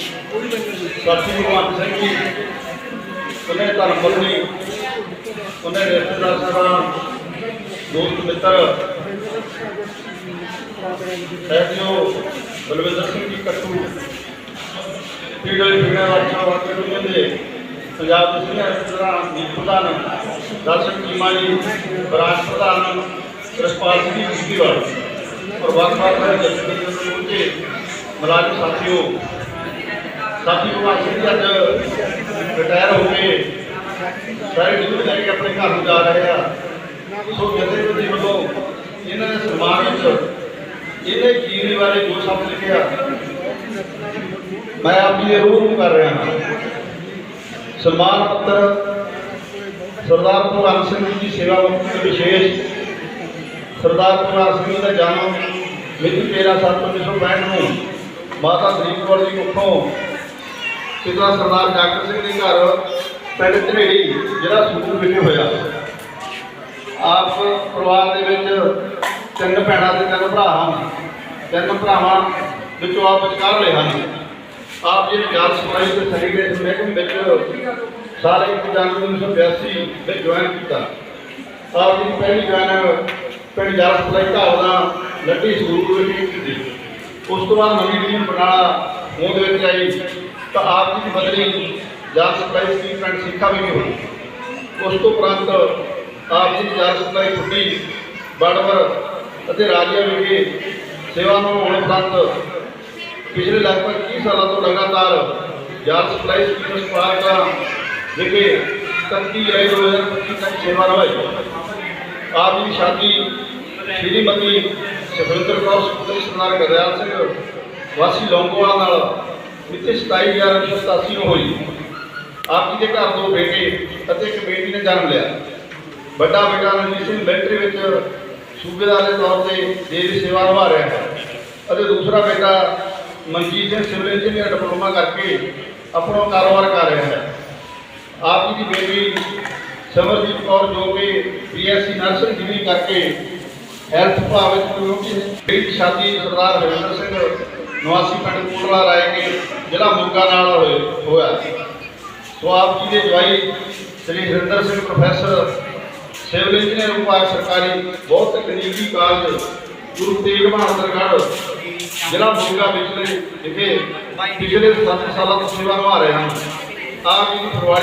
ਸਾਥੀ ਭਗਵੰਤ ਸਿੰਘ ਜੀ ਉਹਨੇ ਧਰਮ ਪਤਨੀ, ਉਹਨੇ ਰਿਸ਼ਤੇਦਾਰ ਸਾਹਿਬਾਨ ਦੋਸਤ, ਮਿੱਤਰ ਸਹਿਜੋ ਬਲਵਿੰਦਰ ਸਿੰਘ ਜੀ, ਕੱਟੂ ਪੀੜਲ ਪੀੜਾ ਵਾਚਾ ਵਾਚਾ ਨੂੰ। ਦੇ ਪੰਜਾਬ ਦੇ ਸੀਨੀਅਰ ਰਿਸ਼ਤੇਦਾਰ ਨੀਤ ਪ੍ਰਧਾਨ ਦਰਸ਼ਕ ਚੀਮਾ ਜੀ ਬਰਾਜ ਪ੍ਰਧਾਨ ਰਸਪਾਲ ਸਿੰਘ ਜੀ ਕੁਸ਼ਤੀਵਾਲ ਔਰ ਵੱਖ ਵੱਖ ਜਥੇਬੰਦੀਆਂ ਦੇ ਪਹੁੰਚੇ ਸਾਥੀਓ ਸਾਥੀ ਭਗਵਾਨ ਸਿੰਘ ਜੀ ਅੱਜ ਰਿਟਾਇਰ ਹੋ ਕੇ ਸਾਰੇ ਡਿਊਟੀ ਲੈ ਕੇ ਆਪਣੇ ਘਰ ਨੂੰ ਜਾ ਰਹੇ ਆ। ਸੋ ਜਥੇਬੰਦੀ ਵੱਲੋਂ ਇਹਨਾਂ ਦੇ ਸਨਮਾਨ ਵਿੱਚ ਇਹਦੇ ਜੀਵਨੀ ਬਾਰੇ ਜੋ ਸ਼ਬਦ ਲਿਖਿਆ। ਮੈਂ ਆਪ ਜੀ ਦੇ ਰੂਹ ਨੂੰ ਕਰ ਰਿਹਾ ਹਾਂ। ਸਨਮਾਨ ਪੱਤਰ ਸਰਦਾਰ ਭਗਵਾਨ ਸਿੰਘ ਜੀ ਦੀ ਸੇਵਾ ਮੁਕਤੀ ਵਿਸ਼ੇਸ਼ ਸਰਦਾਰ ਭਗਵਾਨ ਸਿੰਘ ਜੀ ਦਾ ਜਨਮ ਮਿਤੀ 13 ਸੱਤ 1965 ਨੂੰ ਮਾਤਾ ਦਲੀਪ ਕੌਰ ਜੀ ਕੁੱਖੋਂ ਪਿਤਾ ਸਰਦਾਰ ਡਾਕਟਰ ਸਿੰਘ ਦੇ ਘਰ ਪਿੰਡ ਝਨੇੜੀ ਜਿਹੜਾ ਸੂਰ ਵਿਖੇ ਹੋਇਆ। ਆਪ ਪਰਿਵਾਰ ਦੇ ਵਿੱਚ ਤਿੰਨ ਭੈਣਾਂ ਤੇ ਤਿੰਨ ਭਰਾ ਹਨ ਤਿੰਨ ਭਰਾਵਾਂ ਵਿੱਚੋਂ ਆਪ ਵਿਚਕਾਰ ਲਏ ਹਨ। ਆਪ ਜੀ ਨੇ ਜਾਤ ਸਮਾਈ ਤੇ ਸਰੀਰੇ ਮਹਿਕਮੇ ਵਿੱਚ ਸਾਰੇ ਇੱਕ ਜਨਵਰੀ 1982 ਵਿੱਚ ਜੁਆਇਨ ਕੀਤਾ। ਆਪ ਜੀ ਦੀ ਪਹਿਲੀ ਜੁਆਇਨ ਪਿੰਡ ਜਾਤ ਸਮਾਈ ਘਾਵਦਾ ਲੱਡੀ ਸੂਰ ਵਿਖੇ ਕੀਤੀ। ਉਸ ਤੋਂ ਬਾਅਦ ਨਵੀਂ ਟੀਮ ਬਰਨਾਲਾ ਤਾਂ ਆਪ ਜੀ ਦੀ ਬਦਲੀ ਜਾਤ ਸਪਲਾਈ ਸਕੀਮ ਪਿੰਡ ਸਿੱਖਾ ਵੀ ਹੋਈ। ਉਸ ਤੋਂ ਉਪਰੰਤ ਆਪ ਜੀ ਦੀ ਜਾਤ ਸਪਲਾਈ ਛੁੱਟੀ, ਬੜਵਰ ਅਤੇ ਰਾਜਿਆ ਵਿਖੇ ਸੇਵਾ ਨਿਭਾਉਣ ਉਪਰੰਤ ਪਿਛਲੇ ਲਗਭਗ 30 ਸਾਲਾਂ ਤੋਂ ਲਗਾਤਾਰ ਜਾਤ ਸਪਲਾਈ ਸਕੀਮ ਸਪਾਰਕਾ ਵਿਖੇ 31 ਜੁਲਾਈ 2025 ਤੱਕ ਸੇਵਾ ਨਿਭਾਈ। ਆਪ ਜੀ ਦੀ ਸ਼ਾਦੀ ਸ਼੍ਰੀਮਤੀ ਸੁਖਵਿੰਦਰ ਕੌਰ ਸੁਪਰੀ ਸਰਦਾਰ ਗਰਦਿਆਲ ਸਿੰਘ ਵਾਸੀ ਲੌਂਗੋਵਾਲ ਨਾਲ ਮਿਤੀ 27 ਗਿਆਰਾਂ ਉੱਨੀ ਸੌ ਸਤਾਸੀ ਨੂੰ ਹੋਈ, ਆਪ ਜੀ ਦੇ ਘਰ ਦੋ ਬੇਟੇ ਅਤੇ ਇੱਕ ਬੇਟੀ ਨੇ ਜਨਮ ਲਿਆ। ਵੱਡਾ ਬੇਟਾ ਰਣਜੀਤ ਸਿੰਘ ਮਿਲਟਰੀ ਵਿੱਚ ਸੂਬੇਦਾਰ ਦੇ ਤੌਰ ਤੇ ਦੇਸ਼ ਦੀ ਸੇਵਾ ਨਿਭਾ ਰਿਹਾ ਹੈ ਅਤੇ ਦੂਸਰਾ ਬੇਟਾ Manjit Singh civil engineer diploma ਕਰਕੇ ਆਪਣਾ ਕਾਰੋਬਾਰ ਕਰ ਰਿਹਾ ਹੈ। ਆਪ ਜੀ ਦੀ ਬੇਟੀ ਸਮਰਜੀਤ ਕੌਰ ਜੋ ਕਿ ਬੀਐਸਸੀ ਨਰਸਿੰਗ ਡਿਗਰੀ ਕਰਕੇ ਹੈਲਥ ਵਿਭਾਗ ਵਿੱਚ ਪ੍ਰਯੋਗੀ ਹੈ। ਸ਼ਾਦੀ ਸਰਦਾਰ ਹਰਿੰਦਰ ਸਿੰਘ ਨਿਵਾਸੀ ਪਿੰਡ ਕੋਟਲਾ ਰਾਏ ਕੇ ਜ਼ਿਲ੍ਹਾ ਮੋਗਾ ਨਾਲ ਹੋਇਆ। ਸੋ ਆਪ ਜੀ ਦੇ ਜਵਾਈ Shri Harinder Singh professor, civil engineer ਵਿਭਾਗ ਸਰਕਾਰੀ, ਬਹੁਤ ਤਕਨੀਕੀ ਕਾਲਜ, ਗੁਰੂ ਤੇਗ ਬਹਾਦਰਗੜ੍ਹ ਜ਼ਿਲ੍ਹਾ ਮੋਗਾ ਵਿਚਲੇ ਵਿਖੇ ਪਿਛਲੇ 7 ਸਾਲਾਂ ਤੋਂ ਸੇਵਾ ਨਿਭਾ ਰਹੇ ਹਨ। ਆਪ ਜੀ ਦੀ ਪਰਿਵਾਰੀ